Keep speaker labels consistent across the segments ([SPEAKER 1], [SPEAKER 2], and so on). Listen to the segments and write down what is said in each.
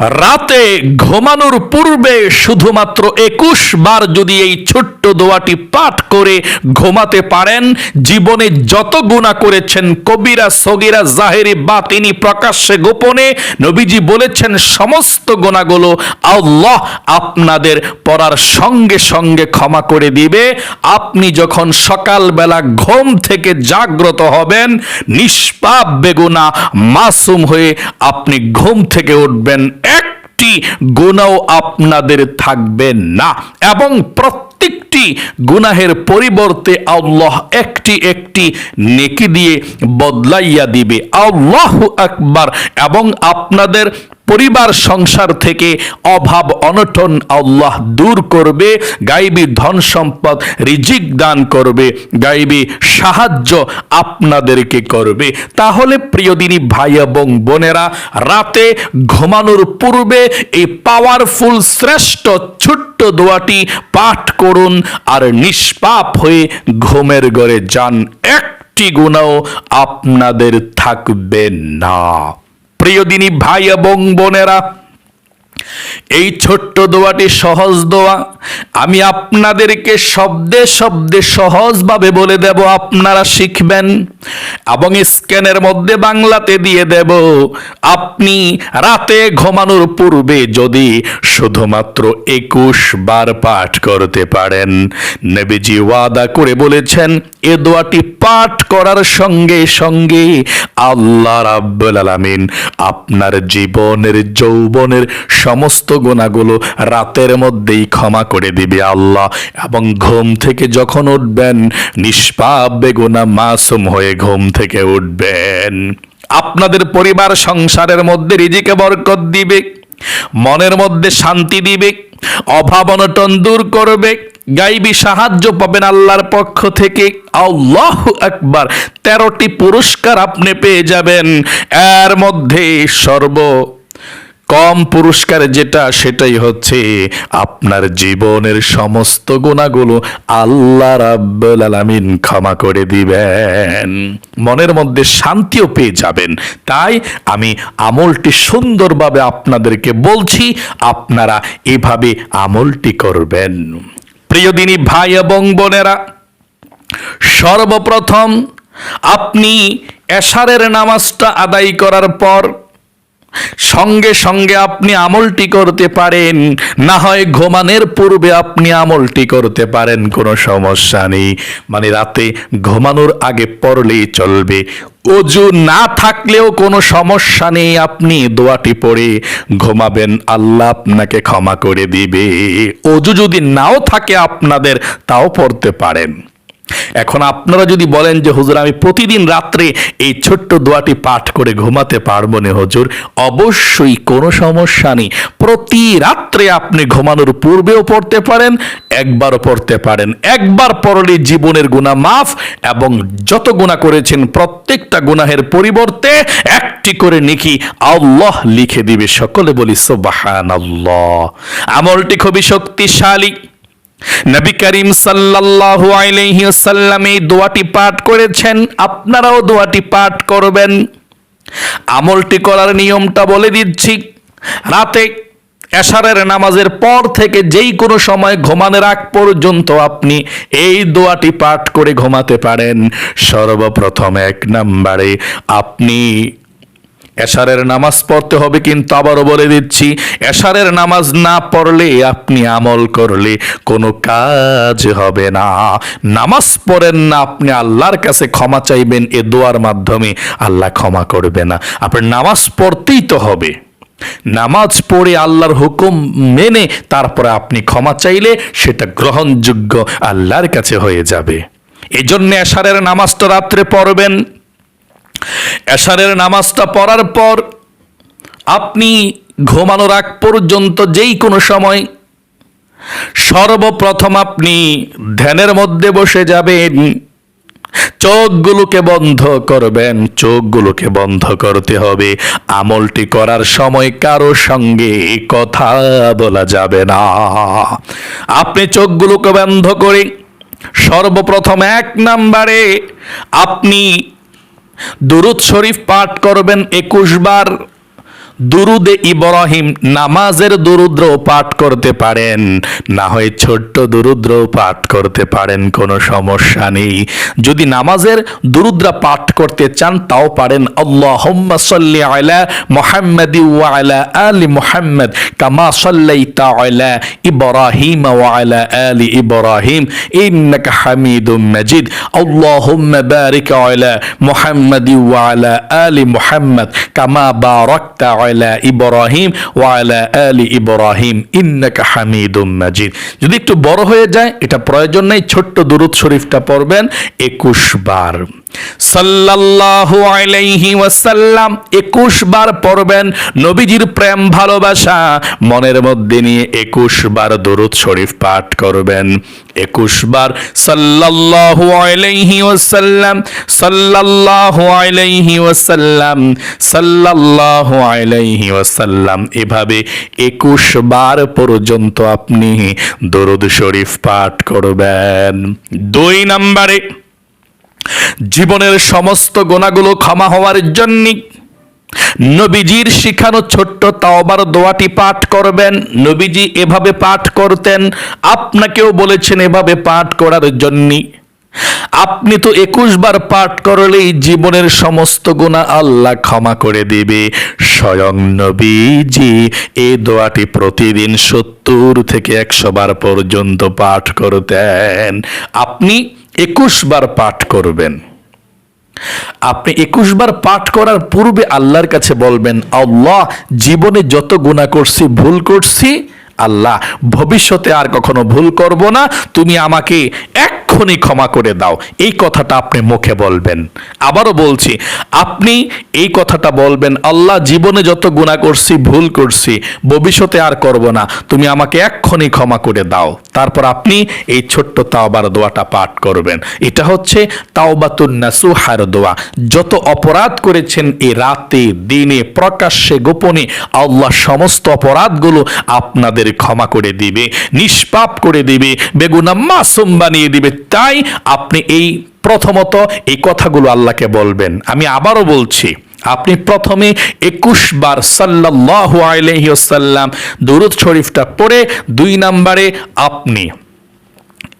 [SPEAKER 1] রাতে ঘুমানোর পূর্বে শুধুমাত্র একুশ বার যদি এই ছোট্ট দোয়াটি পাঠ করে ঘুমাতে পারেন, জীবনে যত গুণা করেছেন, কবিরা, সগিরা, জাহেরি বা তিনি প্রকাশ্যে, গোপনে নবীজি বলেছেন, সমস্ত গুণাগুলো আল্লাহ আপনাদের পড়ার সঙ্গে সঙ্গে ক্ষমা করে দিবে। আপনি যখন সকালবেলা ঘুম থেকে জাগ্রত হবেন, নিষ্পাপ বেগুনা মাসুম হয়ে আপনি ঘুম থেকে উঠবেন একটি গুণাও আপনাদের থাকবে না। এবং প্রত্যেকটি গুনাহের পরিবর্তে আল্লাহ একটি একটি নেকি দিয়ে বদলাইয়া দিবে। আল্লাহ আকবার। এবং আপনাদের পরিবার সংসার থেকে অভাব, অনটন আল্লাহ দূর করবে। গাইবি ধন সম্পদ রিজিক দান করবে। গাইবি সাহায্য আপনাদেরকে করবে। তাহলে প্রিয়দিনী ভাই এবং বোনেরা, রাতে ঘুমানোর পূর্বে এই পাওয়ারফুল শ্রেষ্ঠ, ছোট্ট দোয়াটি পাঠ করুন। আর নিষ্পাপ হয়ে ঘুমের ঘরে যান, একটি গুণাও আপনাদের থাকবে না। প্রিয়দিনী ভাই এবং বোনেরা, এই ছোট্ট দোয়াটি সহজ দোয়া। আমি আপনাদেরকে শব্দে শব্দে সহজভাবে বলে দেব, আপনারা শিখবেন। এবং স্ক্যানের মধ্যে বাংলাতে দিয়ে দেব, আপনি রাতে ঘুমানোর পূর্বে যদি শুধুমাত্র একুশ বার পাঠ করতে পারেন। নবীজি ওয়াদা করে বলেছেন, এ দোয়াটি পাঠ করার সঙ্গে সঙ্গে আল্লাহ রাব্বুল আলামিন আপনার জীবনের, যৌবনের সমস্ত গুণাগুলো রাতের মধ্যেই ক্ষমা করে দিবে আল্লাহ। এবং ঘুম থেকে যখন উঠবেন, নিষ্পাপ বেগুনা মাসুম হয়ে ঘুম থেকে উঠবেন। আপনাদের পরিবার সংসারের মধ্যে রিজিকে বরকত দিবে, মনের মধ্যে শান্তি দিবে, অভাব অনটন দূর করবে, গাইবি সাহায্য পাবেন আল্লাহর পক্ষ থেকে। আল্লাহ একবার তেরোটি পুরস্কার আপনি পেয়ে যাবেন। এর মধ্যে সর্ব কম পুরস্কার যেটা, সেটাই হচ্ছে আপনার জীবনের সমস্ত গুণাগুলো আল্লাহ রাব্বুল আলামিন ক্ষমা করে দিবেন। মনের মধ্যে শান্তিও পেয়ে যাবেন। তাই আমি আমলটি সুন্দরভাবে আপনাদেরকে বলছি, আপনারা এভাবে আমলটি করবেন। প্রিয়দিনী ভাই এবং বোনেরা, সর্বপ্রথম আপনি এশারের নামাজটা আদায় করার পর সঙ্গে সঙ্গে আপনি আমলটি করতে পারেন। না হয় ঘুমানোর পূর্বে আপনি আমলটি করতে পারেন, কোনো সমস্যা নেই। মানে রাতে ঘুমানোর আগে পড়লেই চলবে। অজু না থাকলেও কোনো সমস্যা নেই, আপনি দোয়াটি পড়ে ঘুমাবেন, আল্লাহ আপনাকে ক্ষমা করে দিবে। অজু যদি নাও থাকে আপনাদের, তাও পড়তে পারেন। এখন আপনারা যদি বলেন যে, হুজুর, আমি প্রতিদিন রাত্রে এই ছোট্ট দোয়াটি পাঠ করে ঘুমাতে পারব না, হুজুর। অবশ্যই কোনো সমস্যা নেই। প্রতি রাত্রে আপনি ঘুমানোর পূর্বেও পড়তে পারেন, একবারও পড়তে পারেন। একবার পড়লে জীবনের গুণা মাফ এবং যত গুণা করেছেন প্রত্যেকটা গুনাহের পরিবর্তে একটি করে নেকি আল্লাহ লিখে দিবে। সকলে বলি সোবাহান আল্লাহ আমলটি খুবই শক্তিশালী। নবী করিম সাল্লাল্লাহু আলাইহি ওয়াসাল্লাম এই দোয়াটি পাঠ করেছেন, আপনারাও দোয়াটি পাঠ করবেন। আমলটি করার নিয়মটা বলে দিচ্ছি, রাতে এশারের নামাজের পর থেকে যেই কোনো সময় ঘুমানোর আগ পর্যন্ত আপনি এই দোয়াটি পাঠ করে ঘুমাতে পারেন। সর্বপ্রথম এক নম্বরে আপনি এশারের নামাজ পড়তে হবে কিন্তু আবারও বলে দিচ্ছি, এশারের নামাজ না পড়লে আপনি আমল করলে কোনো কাজ হবে না। নামাজ পড়েন না আপনি, আল্লাহর কাছে ক্ষমা চাইবেন এ দোয়ার মাধ্যমে, আল্লাহ ক্ষমা করবে না। আপনার নামাজ পড়তেই তো হবে। নামাজ পড়ে আল্লাহর হুকুম মেনে তারপরে আপনি ক্ষমা চাইলে সেটা গ্রহণযোগ্য আল্লাহর কাছে হয়ে যাবে। এজন্য এশারের নামাজটা রাত্রে পড়বেন। এশারের নামাজটা পড়ার পর আপনি ঘুমানোর আগ পর্যন্ত যেই কোনো সময় সর্বপ্রথম আপনি ধ্যানের মধ্যে বসে যাবেন। চোখগুলোকে বন্ধ করবেন, চোখগুলোকে বন্ধ করতে হবে। আমলটি করার সময় কারও সঙ্গে কথা বলা যাবে না। আপনি চোখগুলোকে বন্ধ করে সর্বপ্রথম এক নাম্বারে আপনি দুরুদ শরীফ পাঠ করবেন একুশ বার। দুরুদে ইব্রাহিম নামাজের দুরুদ্র পাঠ করতে পারেন। না হয় ছোট্ট দুরুদ্র পাঠ করতে পারেন, কোনো সমস্যা নেই। যদি নামাজের দুরুদ্রা পাঠ করতে চান, তাও পারেন। আল্লাহুম্মা সাল্লি আলা মুহাম্মাদি আলা আলি মুহাম্মদ কামা সাল্লাইতা আলা ইব্রাহিম আলা আলি ইব্রাহিম। ইন্নাকা হামিদুম মাজিদ। আল্লাহুম্মা বারিক আলা মুহাম্মাদি আলা আলি মুহাম্মদ কামা বারাকতা আলা ইব্রাহিম ওয়া আলা আলি ইব্রাহিম, ইন্নাকা হামিদুম মাজিদ। যদি একটু বড় হয়ে যায়, এটা প্রয়োজন নেই, ছোট্ট দুরুদ শরীফটা পড়বেন একুশ বার। সাল্লাল্লাহু আলাইহি ওয়াসাল্লাম একুশ বার পড়বেন নবীজির প্রেম ভালোবাসা। মনের মধ্যে নিয়ে একুশ বার দরুদ শরীফ পাঠ করবেন। একুশ বার সাল্লাল্লাহু আলাইহি ওয়াসাল্লাম, সাল্লাল্লাহু আলাইহি ওয়াসাল্লাম, সাল্লাল্লাহু আলাইহি ওয়াসাল্লাম। এভাবে একুশ বার পর্যন্ত আপনি দরুদ শরীফ পাঠ করবেন। দুই নম্বরে জীবনের সমস্ত গোনাগুলো ক্ষমা হওয়ার জন্য নবীজির শিখানো ছোট্ট তাওবার দোয়াটি পাঠ করবেন। নবীজি এভাবে পাঠ করতেন, আপনাকেও বলেছেন এভাবে পাঠ করার জন্য। আপনি তো একুশ বার পাঠ করলেই জীবনের সমস্ত গুণা আল্লাহ ক্ষমা করে দিবে। স্বয়ং নবীজি এই দোয়াটি প্রতিদিন সত্তর থেকে একশো বার পর্যন্ত পাঠ করতেন। আপনি একুশ বার পাঠ করবেন। আপনি একুশ বার পাঠ করার পূর্বে আল্লাহর কাছে বলবেন, আল্লাহ, জীবনে যত গুণা করছি, ভুল করছি, আল্লাহ, ভবিষ্যতে আর কখনো ভুল করব না। তুমি আমাকে এক্ষুনি ক্ষমা করে দাও। এই কথাটা আপনি মুখে বলবেন। আবারও বলছি, আপনি এই কথাটা বলবেন, আল্লাহ জীবনে যত গুণা করছি, ভুল করছি, ভবিষ্যতে আর করব না, তুমি আমাকে এক্ষুনি ক্ষমা করে দাও। তারপর আপনি এই ছোট্ট তাওবার দোয়াটা পাঠ করবেন। এটা হচ্ছে তাওবাতুন নাসুহার দোয়া। যত অপরাধ করেছেন এই রাতে, দিনে, প্রকাশ্যে, গোপনে, আল্লাহ সমস্ত অপরাধগুলো আপনাদের ক্ষমা করে দিবে, নিষ্পাপ করে দিবে, বেগুনা মাসুম বানিয়ে দিবে তাই আপনি এই প্রথমত এই কথাগুলো আল্লাহকে বলবেন। আমি আবারও বলছি, আপনি প্রথমে একুশ বার সাল্লাহু আলাইহি ওয়াসাল্লাম দুরুদ শরীফটা পড়ে, দুই নাম্বারে আপনি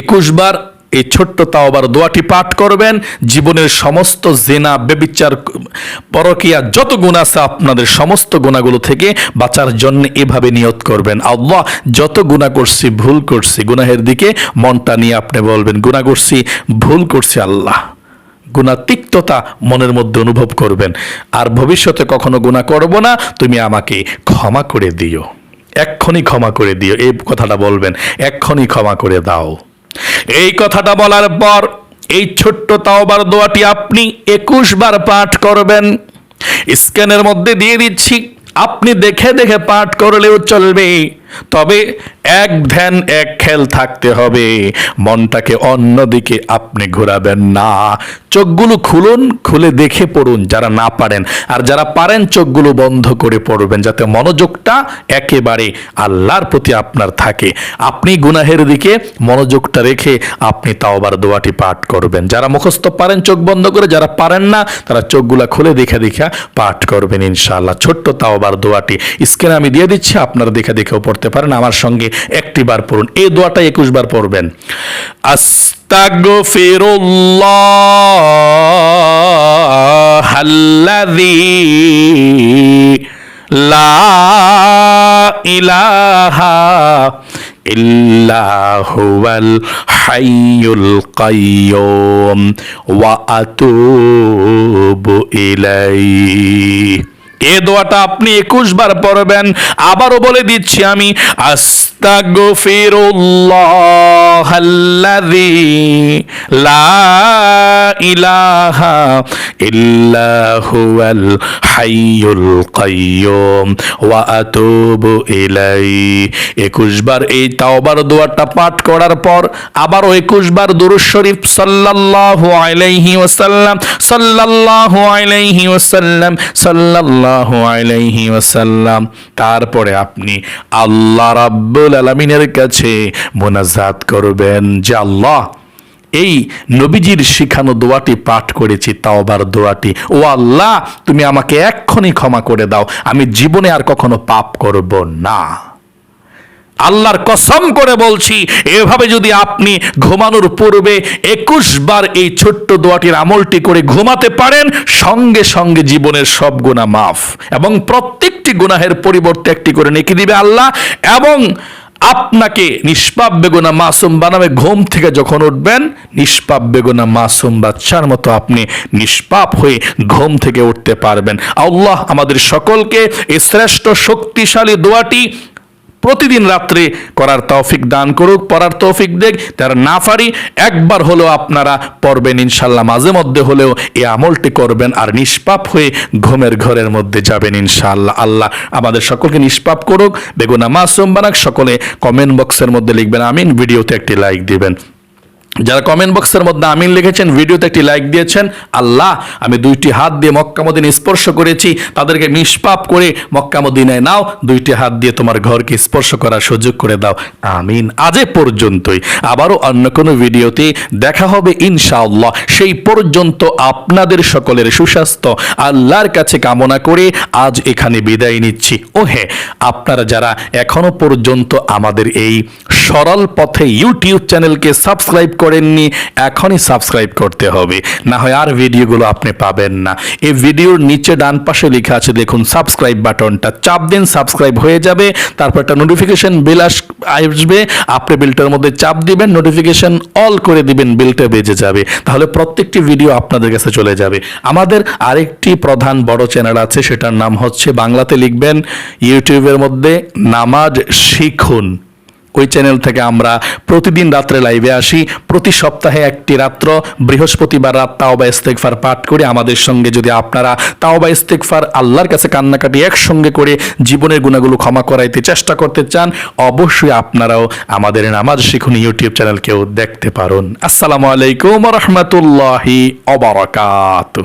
[SPEAKER 1] একুশ বার এই ছোট্ট তাওবার দোয়াটি পাঠ করবেন। জীবনের সমস্ত জেনা বেবিচার পরকিয়া, যত গুণ আছে আপনাদের সমস্ত গুণাগুলো থেকে বাঁচার জন্য এভাবে নিয়ত করবেন। আল্লাহ যত গুণা করছি, ভুল করছি, গুনাহের দিকে মনটা নিয়ে আপনি বলবেন, গুণা করছি, ভুল করছি আল্লাহ। গুণা তিক্ততা মনের মধ্যে অনুভব করবেন। আর ভবিষ্যতে কখনো গুণা করব না, তুমি আমাকে ক্ষমা করে দিও। এক্ষণি ক্ষমা করে দিও, এই কথাটা বলবেন এক্ষণি ক্ষমা করে দাও। এই কথাটা বলার পর এই ছোট্ট তাওবার দোয়াটি আপনি একুশ বার পাঠ করবেন। স্ক্যানের মধ্যে দিয়ে দিচ্ছি। আপনি দেখে দেখে পাঠ করলেও চলবে। তবে এক ধ্যান, এক খেল থাকতে হবে। মনটাকে অন্যদিকে আপনি ঘোরাবেন না। চোখগুলো খুলুন, খুলে দেখে পড়ুন যারা না পারেন। আর যারা পারেন, চোখগুলো বন্ধ করে পড়বেন যাতে মনোযোগটা একেবারে আল্লাহর প্রতি আপনার থাকে। আপনি গুনাহের দিকে মনোযোগটা রেখে আপনি তাওবার দোয়াটি পাঠ করবেন। যারা মুখস্থ পারেন, চোখ বন্ধ করে, যারা পারেন না, তারা চোখগুলা খুলে দেখে দেখে পাঠ করবেন ইনশাআল্লাহ। ছোট্ট তাওবার দোয়াটি। স্ক্রিনে আমি দিয়ে দিচ্ছি, আপনারা দেখে দেখেও পড়তে পারেন, আমার সঙ্গে একটি বার পড়ুন। এই দোয়াটা একুশ বার পড়বেন। আস্তাগফিরুল্লাহ লা ইলাহা হাইয়ুল কাইয়ুম ওয়া আতুবু ইলাইহি। এ দোয়াটা আপনি একুশ বার পড়বেন। আবারও বলে দিচ্ছি আমি আস্তাগফিরুল্লাহ আল্লাযী লা ইলাহা ইল্লা হুয়াল হাইয়ুল কাইয়ুম। ওয়া আতুবু ইলাইহি। একুশ বার এই তাওবার দোয়াটা পাঠ করার পর আবারও একুশ বার দুরূদ শরীফ সাল্লাল্লাহু আলাইহি ওয়াসাল্লাম, সাল্লাল্লাহু আলাইহি ওয়াসাল্লাম, সাল্লাল্লাহু আলাইহি ওয়াসাল্লাম। তারপরে আপনি আল্লাহ রাব্বুল আলামিনের কাছে মোনাজাত করবেন যে আল্লাহ, এই নবীজির শিখানো দোয়াটি পাঠ করেছি, তাওবার দোয়াটি। ও আল্লাহ, তুমি আমাকে এক্ষুনি ক্ষমা করে দাও, আমি জীবনে আর কখনো পাপ করব না। আল্লাহর কসম করে বলছি, এভাবে যদি আপনি ঘুমানোর পূর্বে একুশ বার এই ছোট্ট দোয়াটির আমলটি করে ঘুমাতে পারেন, সঙ্গে সঙ্গে জীবনের সব গুণা মাফ এবং প্রত্যেকটি গুনাহের পরিবর্তে একটি করে নেকি দিবে আল্লাহ এবং আপনাকে নিষ্পাপ বেগুনা মাসুম বানাবে। ঘুম থেকে যখন উঠবেন, নিষ্পাপ বেগুনা মাসুম বাচ্চার মতো আপনি নিষ্পাপ হয়ে ঘুম থেকে উঠতে পারবেন। আল্লাহ আমাদের সকলকে এই শ্রেষ্ঠ শক্তিশালী দোয়াটি প্রতিদিন রাত্রে করার তৌফিক দান করুক, পড়ার তৌফিক দেখ তার না পারি, একবার হলেও আপনারা পড়বেন ইনশাল্লাহ। মাঝে মধ্যে হলেও এই আমলটি করবেন আর নিষ্পাপ হয়ে ঘুমের ঘরের মধ্যে যাবেন ইনশাআল্লাহ আল্লাহ আমাদের সকলকে নিষ্পাপ করুক, বেগুনা মাসুম বানাক, সকলে কমেন্ট বক্সের মধ্যে লিখবেন, আমিন। ভিডিওতে একটি লাইক দিবেন। যারা কমেন্ট বক্সের মধ্যে আমিন লিখেছেন, ভিডিওতে একটি লাইক দিয়েছেন, আল্লাহ, আমি দুইটি হাত দিয়ে মক্কা মদিনে স্পর্শ করেছি, তাদেরকে নিষ্পাপ করে মক্কা মদিনায় নাও, দুইটি হাত দিয়ে তোমার ঘরকে স্পর্শ করার সুযোগ করে দাও। আমিন, আজ পর্যন্তই। আবারও অন্য কোনো ভিডিওতে দেখা হবে ইনশাআল্লাহ। সেই পর্যন্ত আপনাদের সকলের সুস্বাস্থ্য, আল্লাহর কাছে কামনা করে আজ এখানে বিদায় নিচ্ছি। ও হ্যাঁ আপনারা যারা এখনও পর্যন্ত আমাদের এই সরল পথে ইউটিউব চ্যানেলকে সাবস্ক্রাইব করেননি, এখনই সাবস্ক্রাইব করতে হবে। না হয় আর ভিডিওগুলো আপনি পাবেন না। এই ভিডিওর নিচে ডান পাশে লেখা আছে, দেখুন সাবস্ক্রাইব বাটনটা। চাপ দিন সাবস্ক্রাইব হয়ে যাবে, তারপর একটা নোটিফিকেশন বিল আসবে। আপনি বিলটার মধ্যে চাপ দিবেন নোটিফিকেশন অল করে দিবেন বিলটা বেজে যাবে। তাহলে প্রত্যেকটি ভিডিও আপনাদের কাছে চলে যাবে। আমাদের আরেকটি প্রধান বড় চ্যানেল আছে, সেটার নাম হচ্ছে বাংলাতে লিখবেন, ইউটিউবের মধ্যে নামাজ শিখুন। ওই চ্যানেল থেকে আমরা প্রতিদিন রাত্রে লাইভে আসি। প্রতি সপ্তাহে একটি রাত্র বৃহস্পতিবার রাত তাওবা ইস্তেকফার পাঠ করে আমাদের সঙ্গে যদি আপনারা তাওবা ইস্তেকফার আল্লাহর কাছে কান্নাকাটি একসঙ্গে করে জীবনের গুণাগুলো ক্ষমা করাইতে চেষ্টা করতে চান, অবশ্যই আপনারাও আমাদের নামাজ শিখুন ইউটিউব চ্যানেলকেও দেখতে পারুন। আসসালামু আলাইকুম রহমতুল্লাহি অবরাকাতু